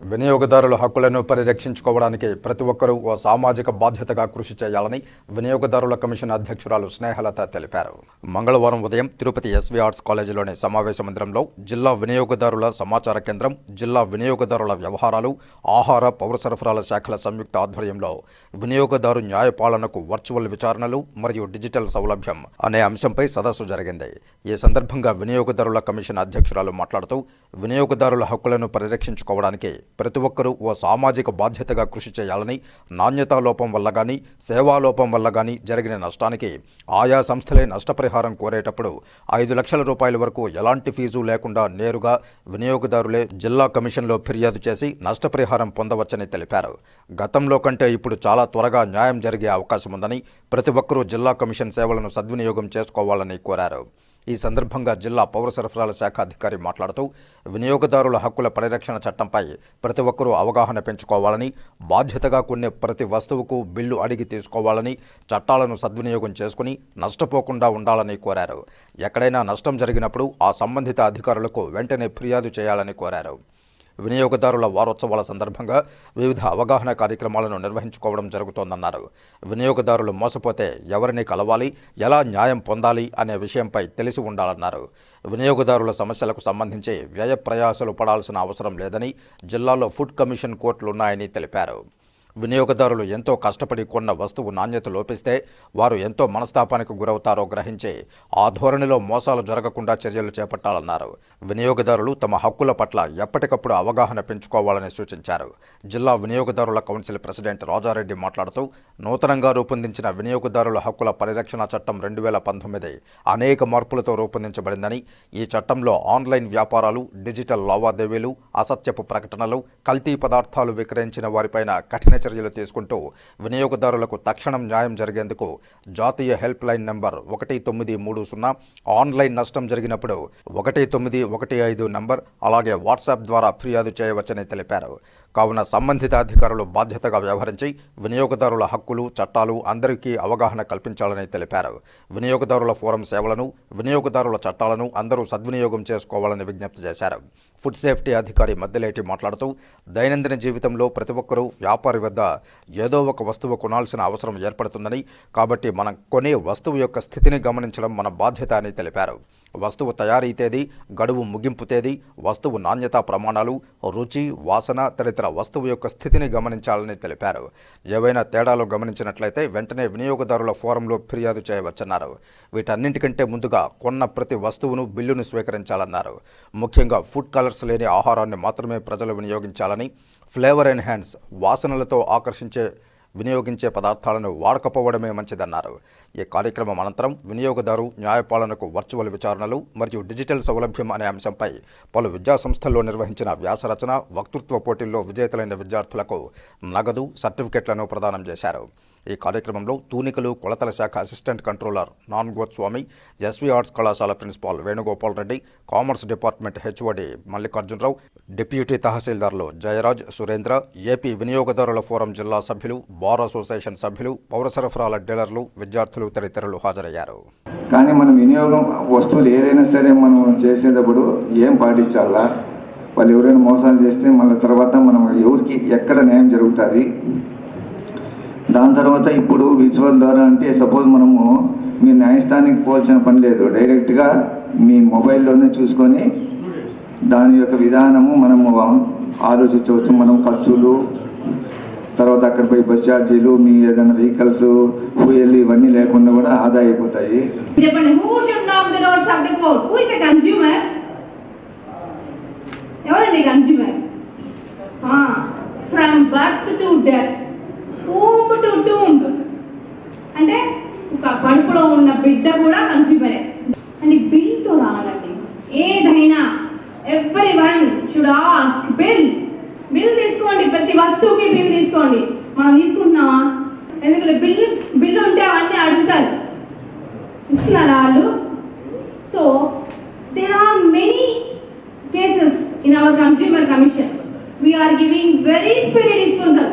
వినియోగదారుల హక్కులను పరిరక్షించుకోవడానికి ప్రతి ఒక్కరూ ఓ సామాజిక బాధ్యతగా కృషి చేయాలని వినియోగదారుల కమిషన్ అధ్యక్షురాలు స్నేహలత తెలిపారు. మంగళవారం ఉదయం తిరుపతి ఎస్వి ఆర్ట్స్ కాలేజీలోని సమావేశ మందిరంలో జిల్లా వినియోగదారుల సమాచార కేంద్రం జిల్లా వినియోగదారుల వ్యవహారాలు ఆహార పౌర సరఫరాల శాఖల సంయుక్త ఆధ్వర్యంలో వినియోగదారు న్యాయపాలనకు వర్చువల్ విచారణలు మరియు డిజిటల్ సౌలభ్యం అనే అంశంపై సదస్సు జరిగింది. ఈ సందర్భంగా వినియోగదారుల కమిషన్ అధ్యక్షురాలు మాట్లాడుతూ వినియోగదారుల హక్కులను పరిరక్షించుకోవడానికి ప్రతి ఒక్కరూ ఓ సామాజిక బాధ్యతగా కృషి చేయాలని నాణ్యతా లోపం వల్ల కానీ సేవాలోపం వల్ల కానీ జరిగిన నష్టానికి ఆయా సంస్థలే నష్టపరిహారం కోరేటప్పుడు ఐదు లక్షల రూపాయల వరకు ఎలాంటి ఫీజు లేకుండా నేరుగా వినియోగదారులే జిల్లా కమిషన్లో ఫిర్యాదు చేసి నష్టపరిహారం పొందవచ్చని తెలిపారు. గతంలో కంటే ఇప్పుడు చాలా త్వరగా న్యాయం జరిగే అవకాశం ఉందని ప్రతి ఒక్కరూ జిల్లా కమిషన్ సేవలను సద్వినియోగం చేసుకోవాలని కోరారు. ఈ సందర్భంగా జిల్లా పౌర సరఫరాల శాఖ అధికారి మాట్లాడుతూ వినియోగదారుల హక్కుల పరిరక్షణ చట్టంపై ప్రతి ఒక్కరూ అవగాహన పెంచుకోవాలని బాధ్యతగా కొనే ప్రతి వస్తువుకు బిల్లు అడిగి తీసుకోవాలని చట్టాలను సద్వినియోగం చేసుకుని నష్టపోకుండా ఉండాలని కోరారు. ఎక్కడైనా నష్టం జరిగినప్పుడు ఆ సంబంధిత అధికారులకు వెంటనే ఫిర్యాదు చేయాలని కోరారు. వినియోగదారుల వారోత్సవాల సందర్భంగా వివిధ అవగాహన కార్యక్రమాలను నిర్వహించుకోవడం జరుగుతోందన్నారు. వినియోగదారులు మోసపోతే ఎవరిని కలవాలి ఎలా న్యాయం పొందాలి అనే విషయంపై తెలిసి ఉండాలన్నారు. వినియోగదారుల సమస్యలకు సంబంధించి వ్యయ ప్రయాసలు పడాల్సిన అవసరం లేదని జిల్లాలో ఫుడ్ కమిషన్ కోర్టులున్నాయని తెలిపారు. వినియోగదారులు ఎంతో కష్టపడి కొన్న వస్తువు నాణ్యత లోపిస్తే వారు ఎంతో మనస్తాపానికి గురవుతారో గ్రహించి ఆ ధోరణిలో మోసాలు జరగకుండా చర్యలు చేపట్టాలన్నారు. వినియోగదారులు తమ హక్కుల పట్ల ఎప్పటికప్పుడు అవగాహన పెంచుకోవాలని సూచించారు. జిల్లా వినియోగదారుల కౌన్సిల్ ప్రెసిడెంట్ రాజారెడ్డి మాట్లాడుతూ నూతనంగా రూపొందించిన వినియోగదారుల హక్కుల పరిరక్షణ చట్టం రెండు వేల పంతొమ్మిది అనేక మార్పులతో రూపొందించబడిందని ఈ చట్టంలో ఆన్లైన్ వ్యాపారాలు డిజిటల్ లావాదేవీలు అసత్యపు ప్రకటనలు కల్తీ పదార్థాలు విక్రయించిన వారిపైన కఠిన చర్యలు తీసుకుంటూ వినియోగదారులకు తక్షణం న్యాయం జరిగేందుకు జాతీయ హెల్ప్ లైన్ నంబర్ ఒకటి తొమ్మిది మూడు సున్నా ఆన్లైన్ నష్టం జరిగినప్పుడు ఒకటి తొమ్మిది ఒకటి ఐదు నంబర్ అలాగే వాట్సాప్ ద్వారా ఫిర్యాదు చేయవచ్చని తెలిపారు. కావున సంబంధిత అధికారులు బాధ్యతగా వ్యవహరించి వినియోగదారుల హక్కులు చట్టాలు అందరికీ అవగాహన కల్పించాలని తెలిపారు. వినియోగదారుల ఫోరం సేవలను వినియోగదారుల చట్టాలను అందరూ సద్వినియోగం చేసుకోవాలని విజ్ఞప్తి చేశారు. ఫుడ్ సేఫ్టీ అధికారి మద్దెలేటి మాట్లాడుతూ దైనందిన జీవితంలో ప్రతి ఒక్కరూ వ్యాపారి వద్ద ఏదో ఒక వస్తువు కొనాల్సిన అవసరం ఏర్పడుతుందని కాబట్టి మనం కొనే వస్తువు యొక్క స్థితిని గమనించడం మన బాధ్యత అని తెలిపారు. వస్తువు తయారీ తేదీ గడువు ముగింపు తేదీ వస్తువు నాణ్యతా ప్రమాణాలు రుచి వాసన తదితర వస్తువు యొక్క స్థితిని గమనించాలని తెలిపారు. ఏవైనా తేడాలు గమనించినట్లయితే వెంటనే వినియోగదారుల ఫోరంలో ఫిర్యాదు చేయవచ్చన్నారు. వీటన్నింటికంటే ముందుగా కొన్న ప్రతి వస్తువును బిల్లును స్వీకరించాలన్నారు. ముఖ్యంగా ఫుడ్ కలర్స్ లేని ఆహారాన్ని మాత్రమే ప్రజలు వినియోగించాలని ఫ్లేవర్ ఎన్హాన్స్ వాసనలతో ఆకర్షించే వినియోగించే పదార్థాలను వాడకపోవడమే మంచిదన్నారు. ఈ కార్యక్రమం అనంతరం వినియోగదారు న్యాయపాలనకు వర్చువల్ విచారణలు మరియు డిజిటల్ సౌలభ్యం అనే అంశంపై పలు విద్యాసంస్థల్లో నిర్వహించిన వ్యాసరచన వక్తృత్వ పోటీల్లో విజేతలైన విద్యార్థులకు నగదు సర్టిఫికెట్లను ప్రదానం చేశారు. ఈ కార్యక్రమంలో తూనికలు కొలతల శాఖ అసిస్టెంట్ కంట్రోలర్ నాన్గోత్స్వామి ఎస్వి ఆర్ట్స్ కళాశాల principal Venugopal Reddy commerce department HOD Mallikarjunarao deputy తహసీల్దార్లు Jayaraj Surendra AP వినియోగదారుల ఫోరం జిల్లా సభ్యులు బార్ అసోసియేషన్ సభ్యులు పౌర సరఫరాల డీలర్లు విద్యార్థులు తదితరులు హాజరయ్యారు. కానీ మనం వినియోగం వస్తువులు ఏదైనా సరే మనం చేసేటప్పుడు ఏం పాటించాలా? వాళ్ళు ఎవరైనా మోసాలు చేస్తే మళ్ళీ తర్వాత మనం ఎవరికి ఎక్కడ న్యాయం జరుగుతుంది? దాని తర్వాత ఇప్పుడు విజువల్ ద్వారా అంటే సపోజ్ మనము మీ న్యాయస్థానానికి పోల్చిన పని లేదు. డైరెక్ట్గా మీ మొబైల్లోనే చూసుకొని దాని యొక్క విధానము మనము ఆలోచించవచ్చు. మనం ఖర్చులు తర్వాత అక్కడ పోయి బస్ ఛార్జీలు మీ ఏదైనా వెహికల్స్ ఫ్యూయల్ ఇవన్నీ లేకుండా కూడా ఆదా అయిపోతాయి. ఎవరండి consumer from birth to death womb కడుపులో ఉన్న బిడ్డ కూడా కన్స్యూమరే అని బిల్తో రావాలండి. ఏదైనా everyone should ask bill bill తీసుకోండి ప్రతి వస్తువుకి బిల్ తీసుకోండి. మనం తీసుకుంటున్నామా? ఎందుకంటే బిల్ బిల్ ఉంటే అవన్నీ అడుగుతారు. ఇస్తున్నారా వాళ్ళు? So there are many cases in our consumer commission we're giving very speedy disposal